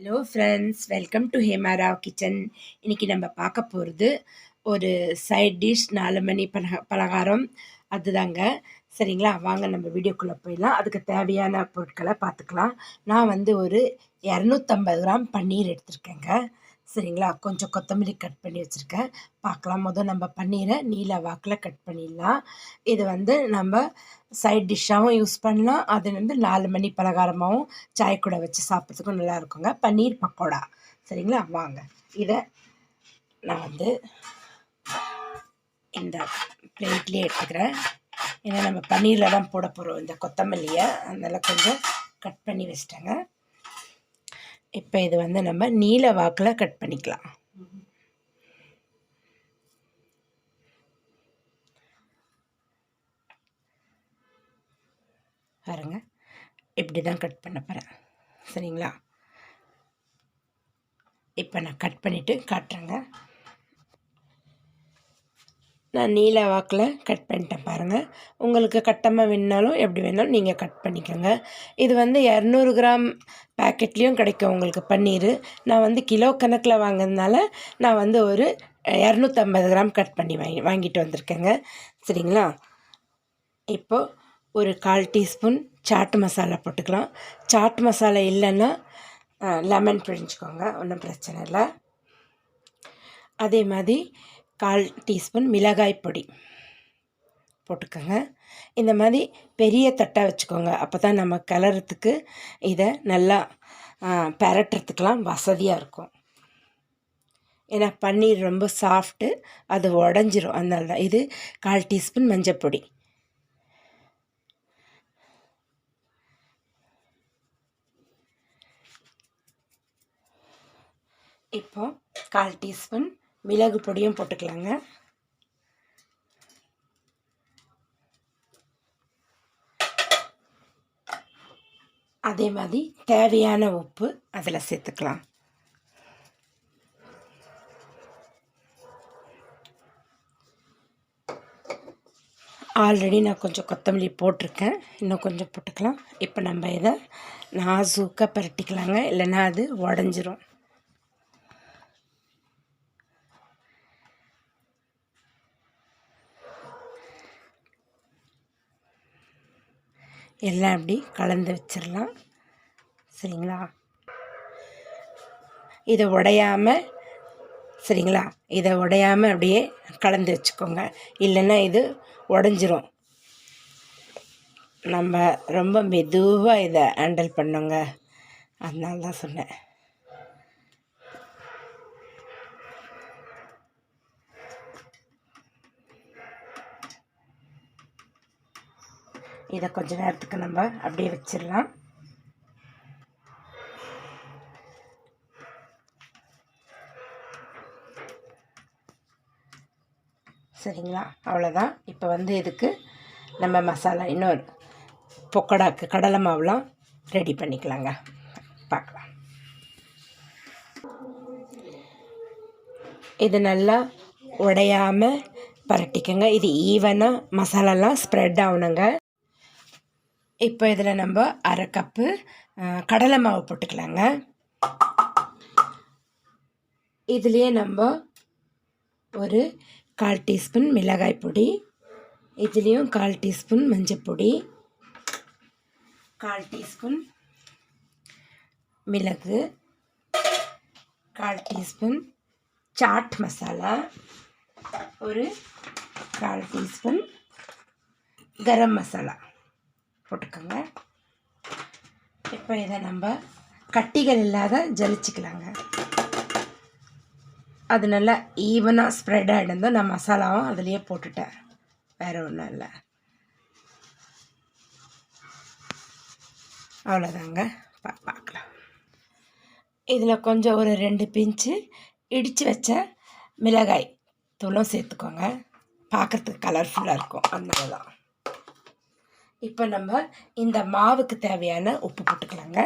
Hello friends welcome to Hemarao kitchen இன்றைக்கி நம்ம பார்க்க போகிறது ஒரு சைட் டிஷ் நாலு மணி பலக பலகாரம். அதுதாங்க. சரிங்களா? வாங்க நம்ம வீடியோக்குள்ளே போயிடலாம். அதுக்கு தேவையான பொருட்களை பார்த்துக்கலாம். நான் வந்து ஒரு இரநூத்தம்பது கிராம் பன்னீர் எடுத்திருக்கேங்க. சரிங்களா? கொஞ்சம் கொத்தமல்லி கட் பண்ணி வச்சுருக்கேன். பார்க்கலாம் முதல் நம்ம பன்னீரை நீல வாக்கில் கட் பண்ணிடலாம். இது வந்து நம்ம சைட் டிஷ்ஷாகவும் யூஸ் பண்ணலாம். அது வந்து நாலு மணி பலகாரமாகவும் சாய் கூட வச்சு சாப்பிட்றதுக்கும் நல்லா இருக்குங்க. பன்னீர் பக்கோடா. சரிங்களா? வாங்க. இதை நான் வந்து இந்த பிளேட்லேயே எடுத்துக்கிறேன். ஏன்னா நம்ம பன்னீரில் தான் போட போகிறோம் இந்த கொத்தமல்லியை. அதனால் கொஞ்சம் கட் பண்ணி வச்சிட்டேங்க. இப்போ இது வந்து நம்ம நீல வாக்கில் கட் பண்ணிக்கலாம். பாருங்க. இப்படி தான் கட் பண்ண போகிறேன் சரிங்களா? இப்போ நான் கட் பண்ணிவிட்டு காட்டுறேங்க. நான் நீல வாக்கில் கட் பண்ணிட்டேன் பாருங்கள் உங்களுக்கு கட்டமாக வேணுனாலும் எப்படி வேணாலும் நீங்கள் கட் பண்ணிக்கோங்க. இது வந்து இரநூறு கிராம் பேக்கெட்லேயும் கிடைக்கும் உங்களுக்கு பன்னீர். நான் வந்து கிலோ கணக்கில் வாங்கினதுனால நான் வந்து ஒரு இரநூத்தம்பது கிராம் கட் பண்ணி வாங்கி வாங்கிட்டு வந்திருக்கேங்க. சரிங்களா? இப்போது ஒரு கால் டீஸ்பூன் சாட் மசாலா போட்டுக்கலாம். சாட் மசாலா இல்லைன்னா லெமன் பிழிஞ்சுக்கோங்க. ஒன்றும் பிரச்சனை இல்லை. அதே மாதிரி கால் டீஸ்பூன் மிளகாய் பொடி போட்டுக்கோங்க. இந்த மாதிரி பெரிய தட்டாக வச்சுக்கோங்க. அப்போ தான் நம்ம கிளறத்துக்கு இதை நல்லா பரட்டுறதுக்கெலாம் வசதியாக இருக்கும். ஏன்னா பன்னீர் ரொம்ப சாஃப்ட்டு அது உடஞ்சிரும். அதனால தான் இது கால் டீஸ்பூன் மஞ்சப்பொடி இப்போ கால் டீஸ்பூன் மிளகு பொடியும் போட்டுக்கலாங்க. அதே மாதிரி தேவையான உப்பு அதில் சேர்த்துக்கலாம். ஆல்ரெடி நான் கொஞ்சம் கொத்தமல்லி போட்டிருக்கேன். இன்னும் கொஞ்சம் போட்டுக்கலாம். இப்போ நம்ம இதை நாசூக்காக பரட்டிக்கலாங்க. இல்லைன்னா அது உடஞ்சிரும். எல்லாம் இப்படி கலந்து வச்சிடலாம். சரிங்களா? இதை உடையாமல் சரிங்களா? இதை உடையாமல் அப்படியே கலந்து வச்சுக்கோங்க. இல்லைன்னா இது உடஞ்சிரும். நம்ம ரொம்ப மெதுவாக இதை ஹேண்டில் பண்ணோங்க. அதனால தான் சொன்னேன். இதை கொஞ்ச நேரத்துக்கு நம்ம அப்படியே வச்சிடலாம். சரிங்களா? அவ்வளோதான் இப்போ வந்து இதுக்கு நம்ம மசாலா இன்னொரு பொக்கடாக்கு கடலை மாவுலாம் ரெடி பண்ணிக்கலாங்க. பார்க்கலாம். இது நல்லா உடையாமல் பரட்டிக்கங்க. இது ஈவனாக மசாலாலாம் ஸ்ப்ரெட் ஆகணுங்க. இப்போ இதில் நம்ம அரை கப்பு கடலை மாவு போட்டுக்கலாங்க. இதுலேயே நம்ம ஒரு கால் டீஸ்பூன் மிளகாய் பொடி இதுலேயும் கால் டீஸ்பூன் மஞ்சப்பொடி கால் டீஸ்பூன் மிளகு கால் டீஸ்பூன் சாட் மசாலா ஒரு கால் டீஸ்பூன் கரம் மசாலா. போட்டுக்கோங்க. இப்போ இதை நம்ம கட்டிகள் இல்லாத ஜலிச்சிக்கலாங்க. அது நல்லா ஈவனாக ஸ்ப்ரெட் ஆகிடுந்தோம் நான் மசாலாவும் அதுலேயே போட்டுட்டேன். வேறு ஒன்றும் இல்லை. அவ்வளோதாங்க பா பார்க்கலாம். இதில் கொஞ்சம் ஒரு ரெண்டு பிஞ்சு இடித்து வச்ச மிளகாய் தூளும் சேர்த்துக்கோங்க. பார்க்குறதுக்கு கலர்ஃபுல்லாக இருக்கும். அதனால தான் இப்போ நம்ம இந்த மாவுக்கு தேவையான உப்பு போட்டுக்கலாங்க.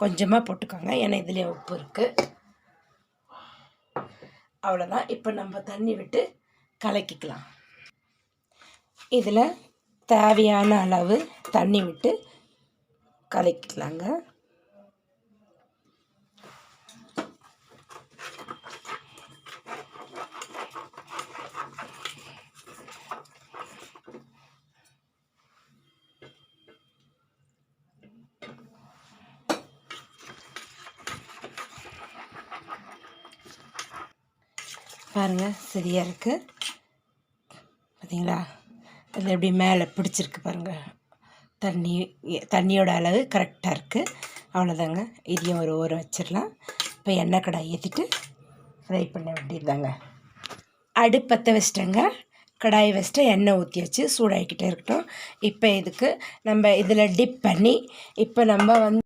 கொஞ்சமாக போட்டுக்கோங்க. ஏன்னா இதுலேயே உப்பு இருக்குது அவ்வளோதான் இப்போ நம்ம தண்ணி விட்டு கலக்கிக்கலாம். இதில் தேவையான அளவு தண்ணி விட்டு கலக்கிக்கலாங்க. பாருங்கள் சரியாக இருக்குது பார்த்தீங்களா அது எப்படி மேலே பிடிச்சிருக்கு பாருங்கள் தண்ணி தண்ணியோட அளவு கரெக்டாக இருக்குது அவ்வளோதாங்க இதையும் ஒரு ஊற வச்சிடலாம். இப்போ எண்ணெய் கடாய் ஏற்றிட்டு ஃப்ரை பண்ண வேண்டியதுதாங்க. அடுப்பத்தை வச்சிட்டேங்க. கடாய் வச்சுட்டு எண்ணெய் ஊற்றி வச்சு சூடாகிக்கிட்டே இருக்கட்டும். இப்போ இதுக்கு நம்ம இதில் டிப் பண்ணி இப்போ நம்ம வந்து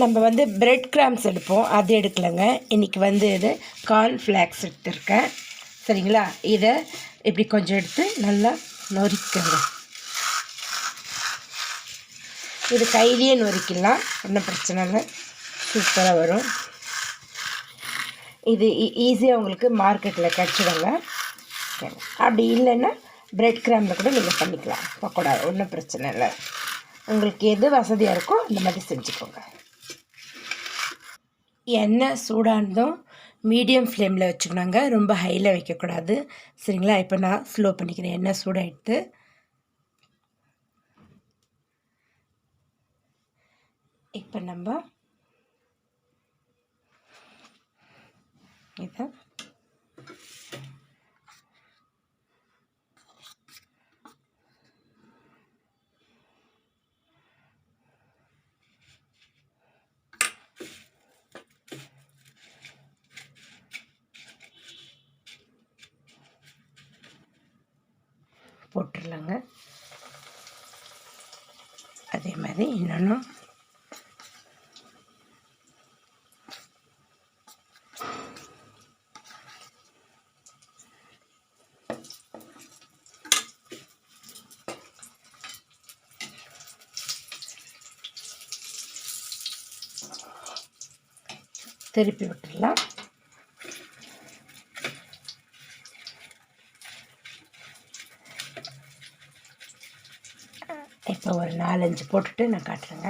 நம்ம வந்து பிரெட் கிராம்ஸ் எடுப்போம். அது எடுக்கலைங்க. இன்றைக்கி வந்து இது கார்ன்ஃப்ளாக்ஸ் எடுத்துருக்கேன். சரிங்களா? இதை இப்படி கொஞ்சம் எடுத்து நல்லா நொறிக்கங்க. இது கையிலேயே நொறிக்கலாம் ஒன்றும் பிரச்சனை இல்லை. சூப்பராக வரும். இது e-, ஈஸியாக உங்களுக்கு மார்க்கெட்டில் கிடச்சிடுங்க. அப்படி இல்லைன்னா பிரெட் கிராமில் கூட நீங்கள் பண்ணிக்கலாம். பக்கோடா ஒன்றும் பிரச்சனை இல்லை. உங்களுக்கு எது வசதியாக இருக்கோ அந்த மாதிரி செஞ்சுக்கோங்க. எண்ணெய் சூடானதும் மீடியம் ஃப்ளேமில் வச்சுக்கணுங்க ரொம்ப ஹையில் வைக்கக்கூடாது. சரிங்களா? இப்போ நான் ஸ்லோ பண்ணிக்கிறேன். எண்ணெய் சூடாகிட்டு இப்போ நம்ம இதை போட்டுடலாங்க அதே மாதிரி இன்னொன்றும் திருப்பி விட்டுடலாம் இப்போ ஒரு நாலஞ்சு போட்டுட்டு நான் காட்டுறேங்க.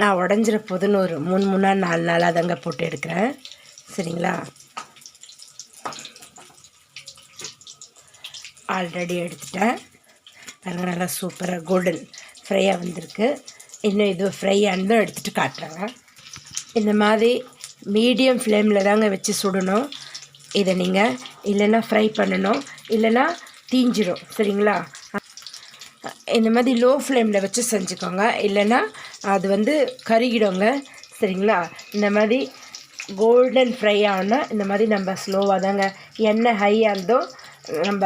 நான் உடஞ்சிற போதுன்னு ஒரு மூணு மூணா நாலு நாளாக தாங்க போட்டு எடுக்கிறேன். சரிங்களா? ஆல்ரெடி எடுத்துட்டேன். பாருங்கள் நல்லா சூப்பராக கோல்டன் ஃப்ரையாக வந்திருக்கு. இன்னும் இது ஃப்ரை ஆனதும் எடுத்துகிட்டு காட்டுறேங்க. இந்த மாதிரி மீடியம் ஃப்ளேமில் தாங்க வச்சு சுடணும். இதை நீங்கள் இல்லைன்னா ஃப்ரை பண்ணணும். இல்லைன்னா தீஞ்சிரும் சரிங்களா? இந்த மாதிரி லோ ஃப்ளேமில் வச்சு செஞ்சுக்கோங்க. இல்லைன்னா அது வந்து கருகிடுங்க சரிங்களா? இந்த மாதிரி கோல்டன் ஃப்ரை ஆனால் இந்த மாதிரி நம்ம ஸ்லோவாக தாங்க எண்ணெய் ஹையாக இருந்தோம் நம்ம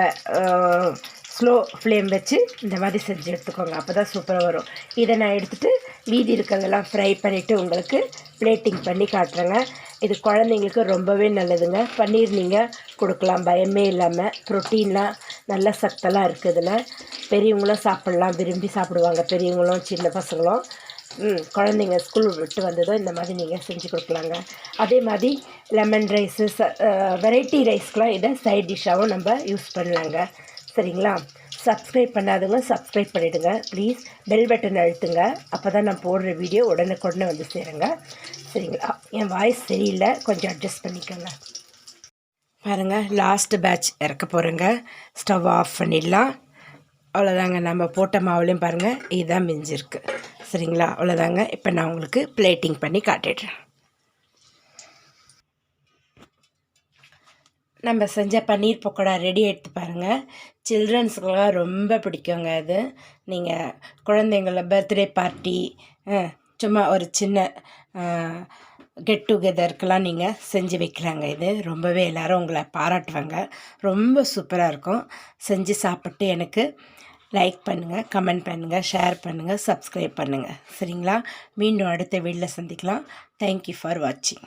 ஸ்லோ ஃப்ளேம் வச்சு இந்த மாதிரி செஞ்சு எடுத்துக்கோங்க. அப்போ தான் சூப்பராக வரும். இதை நான் எடுத்துகிட்டு மீதி இருக்கிறதெல்லாம் ஃப்ரை பண்ணிவிட்டு உங்களுக்கு பிளேட்டிங் பண்ணி காட்டுறேங்க. இது குழந்தைங்களுக்கு ரொம்பவே நல்லதுங்க. பன்னீர் நீங்கள் கொடுக்கலாம். பயமே இல்லாமல் ப்ரோட்டீன்லாம் நல்ல சத்தெல்லாம் இருக்குதுல. பெரியவங்களும் சாப்பிட்லாம். விரும்பி சாப்பிடுவாங்க. பெரியவங்களும் சின்ன பசங்களும். குழந்தைங்க ஸ்கூல் விட்டு வந்ததோ இந்த மாதிரி நீங்கள் செஞ்சு கொடுக்கலாங்க. அதே மாதிரி லெமன் ரைஸு ச வெரைட்டி ரைஸ்க்கெலாம் இதை சைட் டிஷ்ஷாகவும் நம்ம யூஸ் பண்ணலாங்க. சரிங்களா? சப்ஸ்கிரைப் பண்ணாதவங்க சப்ஸ்கிரைப் பண்ணிவிடுங்க ப்ளீஸ் பெல் பட்டன் அழுத்துங்க. அப்போ தான் நான் போடுற வீடியோ உடனுக்குடனே வந்து சேருங்க. சரிங்களா? என் வாய்ஸ் சரியில்லை. கொஞ்சம் அட்ஜஸ்ட் பண்ணிக்கோங்க. பாருங்கள் லாஸ்ட்டு பேட்ச் இறக்க போகிறேங்க ஸ்டவ் ஆஃப் பண்ணிடலாம். அவ்வளோதாங்க நம்ம போட்ட மாவுலேயும் பாருங்கள் இதுதான் மிஞ்சிருக்கு. சரிங்களா? அவ்வளோதாங்க இப்போ நான் உங்களுக்கு பிளேட்டிங் பண்ணி காட்டிடுறேன். நம்ம செஞ்ச பன்னீர் பக்கோடா ரெடி எடுத்து பாருங்கள் சில்ட்ரன்ஸுக்கெல்லாம் ரொம்ப பிடிக்குங்க அது. நீங்கள் குழந்தைங்கள பர்த்டே பார்ட்டி சும்மா ஒரு சின்ன கெட் டுகெதருக்கெல்லாம் நீங்கள் செஞ்சு வைக்கிறாங்க இது. ரொம்பவே எல்லோரும் உங்களை பாராட்டுவாங்க. ரொம்ப சூப்பராக இருக்கும். செஞ்சு சாப்பிட்டு எனக்கு லைக் பண்ணுங்கள் கமெண்ட் பண்ணுங்கள் ஷேர் பண்ணுங்கள் சப்ஸ்கிரைப் பண்ணுங்கள் சரிங்களா? மீண்டும் அடுத்த வீட்டில் சந்திக்கலாம். தேங்க்யூ ஃபார் வாட்சிங்